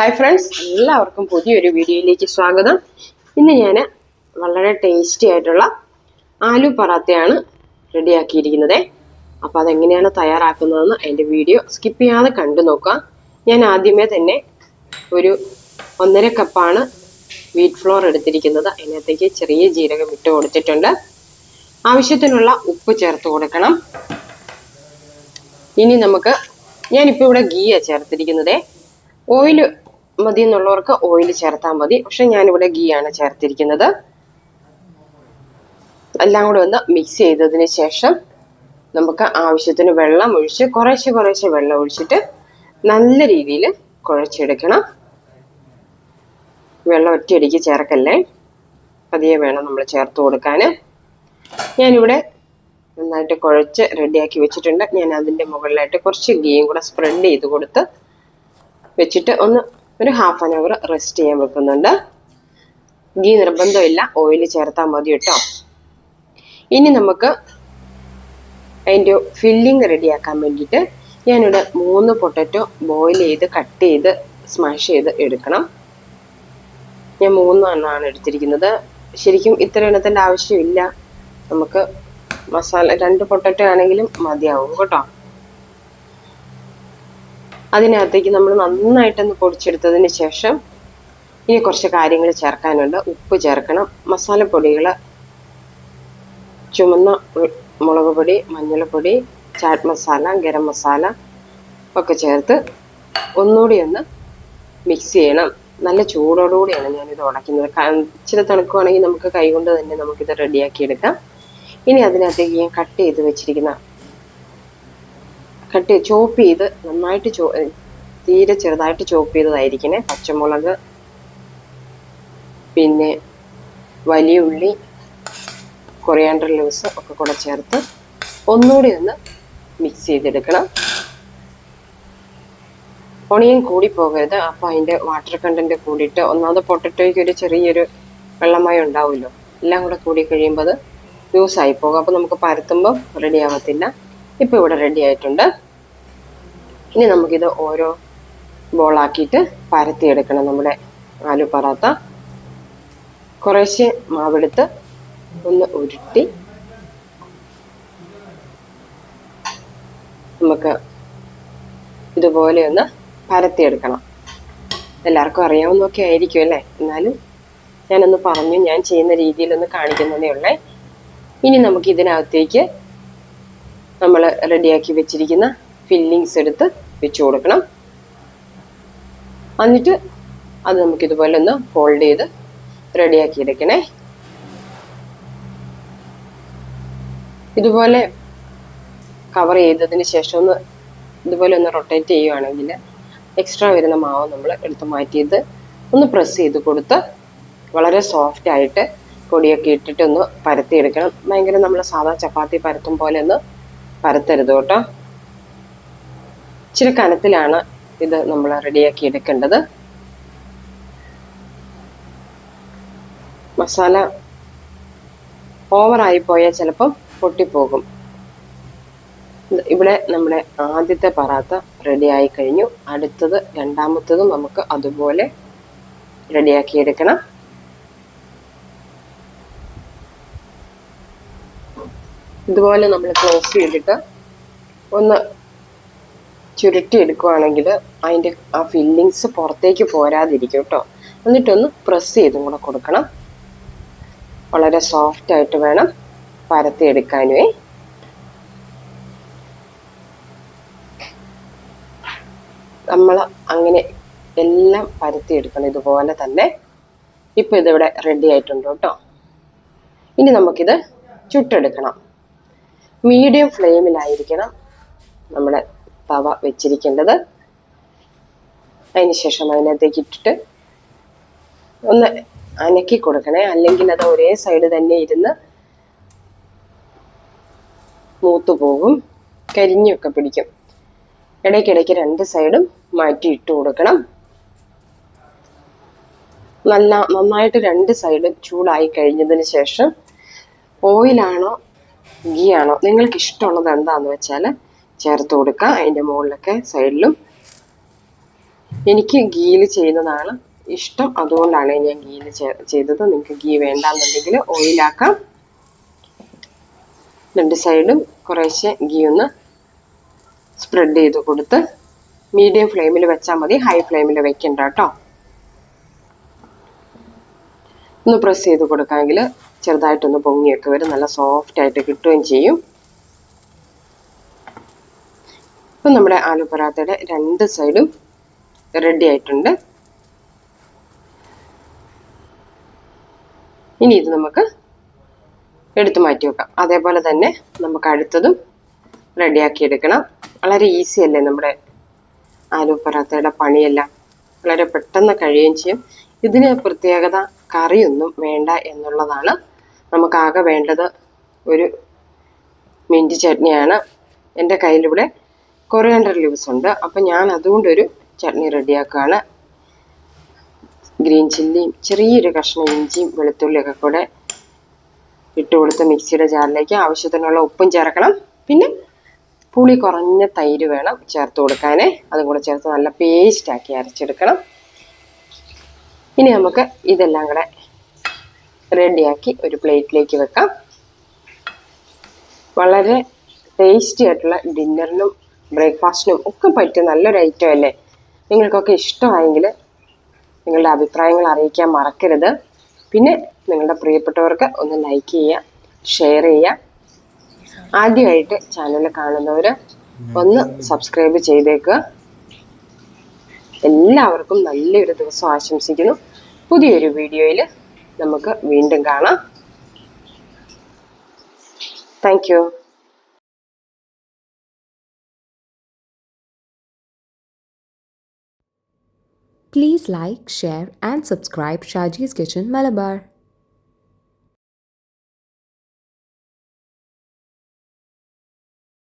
Hi friends എല്ലാവർക്കും പുതിയൊരു വീഡിയോയിലേക്ക് സ്വാഗതം. ഇന്ന് ഞാൻ വളരെ ടേസ്റ്റി ആയിട്ടുള്ള ആലു പറാത്തയാണ് റെഡിയാക്കിയിരിക്കുന്നത്. അപ്പോൾ അതെങ്ങനെയാണ് തയ്യാറാക്കുന്നതെന്ന് അതിന്റെ വീഡിയോ സ്കിപ്പ് ചെയ്യാതെ കണ്ടു നോക്കുക. ഞാൻ ആദ്യമേ തന്നെ ഒരു ഒന്നര കപ്പാണ് വീറ്റ് ഫ്ലോർ എടുത്തിരിക്കുന്നത്. അതിനകത്തേക്ക് ചെറിയ ജീരകം ഇട്ട് കൊടുത്തിട്ടുണ്ട്. ആവശ്യത്തിനുള്ള ഉപ്പ് ചേർത്ത് കൊടുക്കണം. ഇനി നമുക്ക് ഞാനിപ്പോൾ ഇവിടെ ഗീയാണ് ചേർത്തിരിക്കുന്നത്. ഓയിൽ മതി എന്നുള്ളവർക്ക് ഓയിൽ ചേർത്താൽ മതി. പക്ഷെ ഞാനിവിടെ ഗീ ആണ് ചേർത്തിരിക്കുന്നത്. എല്ലാം കൂടെ ഒന്ന് മിക്സ് ചെയ്തതിന് ശേഷം നമുക്ക് ആവശ്യത്തിന് വെള്ളം ഒഴിച്ച് കുറേശ്ശെ കുറേശ്ശെ വെള്ളം ഒഴിച്ചിട്ട് നല്ല രീതിയിൽ കുഴച്ചെടുക്കണം. വെള്ളം ഒറ്റയടിക്ക് ചേർക്കല്ലേ? പതിയെ വേണം നമ്മൾ ചേർത്ത് കൊടുക്കാൻ. ഞാനിവിടെ നന്നായിട്ട് കുഴച്ച് റെഡിയാക്കി വെച്ചിട്ടുണ്ട്. ഞാൻ അതിന്റെ മുകളിലായിട്ട് കുറച്ച് ഗീയും കൂടെ സ്പ്രെഡ് ചെയ്ത് കൊടുത്ത് വെച്ചിട്ട് ഒന്ന് ഒരു ഹാഫ് ആൻ അവർ റെസ്റ്റ് ചെയ്യാൻ വെക്കുന്നുണ്ട്. ഗീ നിർബന്ധമില്ല. ഓയിൽ ചേർത്താൽ മതി കേട്ടോ. ഇനി നമുക്ക് അതിന്റെ ഫില്ലിങ് റെഡിയാക്കാൻ വേണ്ടിയിട്ട് ഞാനിവിടെ മൂന്ന് പൊട്ടറ്റോ ബോയിൽ ചെയ്ത് കട്ട് ചെയ്ത് സ്മാഷ് ചെയ്ത് എടുക്കണം. ഞാൻ മൂന്നെണ്ണമാണ് എടുത്തിരിക്കുന്നത്. ശരിക്കും ഇത്ര എണ്ണത്തിന്റെ ആവശ്യമില്ല. നമുക്ക് മസാല രണ്ട് പൊട്ടറ്റോ ആണെങ്കിലും മതിയാവും കേട്ടോ. അതിനകത്തേക്ക് നമ്മൾ നന്നായിട്ടൊന്ന് പൊടിച്ചെടുത്തതിന് ശേഷം ഇനി കുറച്ച് കാര്യങ്ങൾ ചേർക്കാനുണ്ട്. ഉപ്പ് ചേർക്കണം. മസാലപ്പൊടികൾ ചുമന്ന മുളക് പൊടി മഞ്ഞൾപ്പൊടി ചാറ്റ് മസാല ഗരം മസാല ഒക്കെ ചേർത്ത് ഒന്നുകൂടി ഒന്ന് മിക്സ് ചെയ്യണം. നല്ല ചൂടോടുകൂടിയാണ് ഞാനിത് ഉടയ്ക്കുന്നത് ഇച്ചിരി തണുക്കുവാണെങ്കിൽ നമുക്ക് കൈകൊണ്ട് തന്നെ നമുക്കിത് റെഡിയാക്കി എടുക്കാം. ഇനി അതിനകത്തേക്ക് ഞാൻ കട്ട് ചെയ്ത് വെച്ചിരിക്കുന്ന കട്ട് ചോപ്പ് ചെയ്ത് നന്നായിട്ട് ചോ തീരെ ചെറുതായിട്ട് ചോപ്പ് ചെയ്തതായിരിക്കണേ. പച്ചമുളക് പിന്നെ വലിയ ഉള്ളി കൊറിയാണ്ടർ ലൂസ് ഒക്കെ കൂടെ ചേർത്ത് ഒന്നുകൂടി ഒന്ന് മിക്സ് ചെയ്തെടുക്കണം. ഒണിയൻ കൂടി പോകരുത്. അപ്പോൾ അതിന്റെ വാട്ടർ കണ്ടന്റ് കൂടിയിട്ട് ഒന്നാമത് പൊട്ടറ്റോയ്ക്ക് ഒരു ചെറിയൊരു വെള്ളമയം ഉണ്ടാവുമല്ലോ. എല്ലാം കൂടെ കൂടി കഴിയുമ്പോൾ അത് ലൂസായി പോകും. അപ്പോൾ നമുക്ക് പരത്തുമ്പോൾ റെഡി ആവത്തില്ല. ഇപ്പോൾ ഇവിടെ റെഡി ആയിട്ടുണ്ട്. ഇനി നമുക്കിത് ഓരോ ബോളാക്കിയിട്ട് പരത്തിയെടുക്കണം നമ്മുടെ ആലു പറാത്ത. കുറേശ്ശെ മാവെടുത്ത് ഒന്ന് ഉരുട്ടി നമുക്ക് ഇതുപോലെ ഒന്ന് പരത്തിയെടുക്കണം. എല്ലാവർക്കും അറിയാവുന്നൊക്കെ ആയിരിക്കും അല്ലേ? എന്നാലും ഞാനൊന്ന് പറഞ്ഞു ഞാൻ ചെയ്യുന്ന രീതിയിലൊന്ന് കാണിക്കുന്നതേ ഉള്ളേ. ഇനി നമുക്ക് ഇതിനകത്തേക്ക് നമ്മൾ റെഡിയാക്കി വെച്ചിരിക്കുന്ന ഫില്ലിങ്സ് എടുത്ത് വെച്ച് കൊടുക്കണം. എന്നിട്ട് അത് നമുക്ക് ഇതുപോലെ ഒന്ന് ഫോൾഡ് ചെയ്ത് റെഡിയാക്കി എടുക്കണേ. ഇതുപോലെ കവർ ചെയ്തതിന് ശേഷം ഒന്ന് ഇതുപോലെ ഒന്ന് റൊട്ടേറ്റ് ചെയ്യുവാണെങ്കിൽ എക്സ്ട്രാ വരുന്ന മാവ് നമ്മൾ എടുത്ത് മാറ്റിയത് ഒന്ന് പ്രസ് ചെയ്ത് കൊടുത്ത് വളരെ സോഫ്റ്റ് ആയിട്ട് പൊടിയൊക്കെ ഇട്ടിട്ട് ഒന്ന് പരത്തിയെടുക്കണം. ഭയങ്കര നമ്മൾ സാധാ ചപ്പാത്തി പരത്തും പോലെ ഒന്ന് പരത്തരുത് കേട്ടോ. ഇച്ചിരി കനത്തിലാണ് ഇത് നമ്മൾ റെഡിയാക്കി എടുക്കേണ്ടത്. മസാല ഓവറായി പോയാൽ ചിലപ്പം പൊട്ടിപ്പോകും. ഇവിടെ നമ്മുടെ ആദ്യത്തെ പറാത്ത റെഡി ആയി കഴിഞ്ഞു. അടുത്തത് രണ്ടാമത്തതും നമുക്ക് അതുപോലെ റെഡിയാക്കി ഇതുപോലെ നമ്മൾ ക്ലോസ് ചെയ്തിട്ട് ഒന്ന് ചുരുട്ടി എടുക്കുവാണെങ്കിൽ അതിന്റെ ആ ഫില്ലിങ്സ് പുറത്തേക്ക് പോരാതിരിക്കും കേട്ടോ എന്നിട്ടൊന്ന് പ്രസ് ചെയ്തും കൂടെ കൊടുക്കണം. വളരെ സോഫ്റ്റ് ആയിട്ട് വേണം പരത്തി എടുക്കാനുവേ. നമ്മൾ അങ്ങനെ എല്ലാം പരത്തി എടുക്കണം ഇതുപോലെ തന്നെ. ഇപ്പം ഇതിവിടെ റെഡി ആയിട്ടുണ്ട് കേട്ടോ ഇനി നമുക്കിത് ചുട്ടെടുക്കണം. മീഡിയം ഫ്ലെയിമിലായിരിക്കണം നമ്മുടെ തവ വെച്ചിരിക്കേണ്ടത്. അതിന് ശേഷം അതിനകത്തേക്ക് ഇട്ടിട്ട് ഒന്ന് അനക്കി കൊടുക്കണേ. അല്ലെങ്കിൽ അത് ഒരേ സൈഡ് തന്നെ ഇരുന്ന് മൂത്തു പോകും. കരിഞ്ഞൊക്കെ പിടിക്കും. ഇടയ്ക്കിടയ്ക്ക് രണ്ട് സൈഡും മാറ്റി ഇട്ട് കൊടുക്കണം. നല്ല നന്നായിട്ട് രണ്ട് സൈഡും ചൂടായി കഴിഞ്ഞതിന് ശേഷം ഓയിലാണോ ഗീ ആണോ നിങ്ങൾക്ക് ഇഷ്ടമുള്ളത് എന്താന്ന് വെച്ചാൽ ചേർത്ത് കൊടുക്കുക അതിന്റെ മുകളിലൊക്കെ സൈഡിലും. എനിക്ക് ഗീയിൽ ചെയ്യുന്നതാണ് ഇഷ്ടം. അതുകൊണ്ടാണ് ഞാൻ ഗീയിൽ ചെയ്തത്. നിങ്ങൾക്ക് ഗീ വേണ്ടാന്നുണ്ടെങ്കിൽ ഓയിലാക്കാം. രണ്ട് സൈഡും കുറേശ്ശെ ഗീ ഒന്ന് സ്പ്രെഡ് ചെയ്ത് കൊടുത്ത് മീഡിയം ഫ്ലെയിമിൽ വെച്ചാൽ മതി. ഹൈ ഫ്ലെയിമിൽ വെക്കണ്ട കേട്ടോ. ഒന്ന് പ്രസ് ചെയ്ത് കൊടുക്കാമെങ്കിൽ ചെറുതായിട്ടൊന്ന് പൊങ്ങിയൊക്കെ വരും. നല്ല സോഫ്റ്റ് ആയിട്ട് കിട്ടുകയും ചെയ്യും. ഇപ്പം നമ്മുടെ ആലു പൊറാത്തയുടെ രണ്ട് സൈഡും റെഡി ആയിട്ടുണ്ട്. ഇനി ഇത് നമുക്ക് എടുത്തു മാറ്റി വെക്കാം. അതേപോലെ തന്നെ നമുക്ക് അടുത്തതും റെഡിയാക്കി എടുക്കണം. വളരെ ഈസി അല്ലേ നമ്മുടെ ആലു പൊറാത്തയുടെ പണിയെല്ലാം? വളരെ പെട്ടെന്ന് കഴിയുകയും ചെയ്യും. ഇതിന് പ്രത്യേകത കറിയൊന്നും വേണ്ട എന്നുള്ളതാണ്. നമുക്കാകെ വേണ്ടത് ഒരു മിന്റ് ചട്നിയാണ്. എന്റെ കയ്യിലിവിടെ കൊറിയാണ്ടർ ലീവ്സ് ഉണ്ട്. അപ്പം ഞാൻ അതുകൊണ്ടൊരു ചട്നി റെഡിയാക്കുകയാണ് ഗ്രീൻ ചില്ലിയും ചെറിയൊരു കഷ്ണം ഇഞ്ചിയും വെളുത്തുള്ളിയൊക്കെ കൂടെ ഇട്ട് കൊടുത്ത് മിക്സിയുടെ ജാറിലേക്ക് ആവശ്യത്തിനുള്ള ഉപ്പും ചേർക്കണം. പിന്നെ പുളി കുറഞ്ഞ തൈര് വേണം ചേർത്ത് കൊടുക്കാനേ. അതും കൂടെ ചേർത്ത് നല്ല പേസ്റ്റാക്കി അരച്ചെടുക്കണം. ഇനി നമുക്ക് ഇതെല്ലാം കൂടെ റെഡിയാക്കി ഒരു പ്ലേറ്റിലേക്ക് വെക്കാം. വളരെ ടേസ്റ്റി ആയിട്ടുള്ള ഡിന്നറിനും ബ്രേക്ക്ഫാസ്റ്റിനും ഒക്കെ പറ്റിയ നല്ലൊരു ഐറ്റം അല്ലേ? നിങ്ങൾക്കൊക്കെ ഇഷ്ടമായെങ്കിൽ നിങ്ങളുടെ അഭിപ്രായങ്ങൾ അറിയിക്കാൻ മറക്കരുത്. പിന്നെ നിങ്ങളുടെ പ്രിയപ്പെട്ടവർക്ക് ഒന്ന് ലൈക്ക് ചെയ്യുക ഷെയർ ചെയ്യുക. ആദ്യമായിട്ട് ചാനൽ കാണുന്നവർ ഒന്ന് സബ്സ്ക്രൈബ് ചെയ്തേക്കുക. എല്ലാവർക്കും നല്ലൊരു ദിവസം ആശംസിക്കുന്നു. പുതിയൊരു വീഡിയോയിൽ നമുക്ക് വീണ്ടും കാണാം thank Please like, share, and subscribe Shaji's Kitchen Malabar.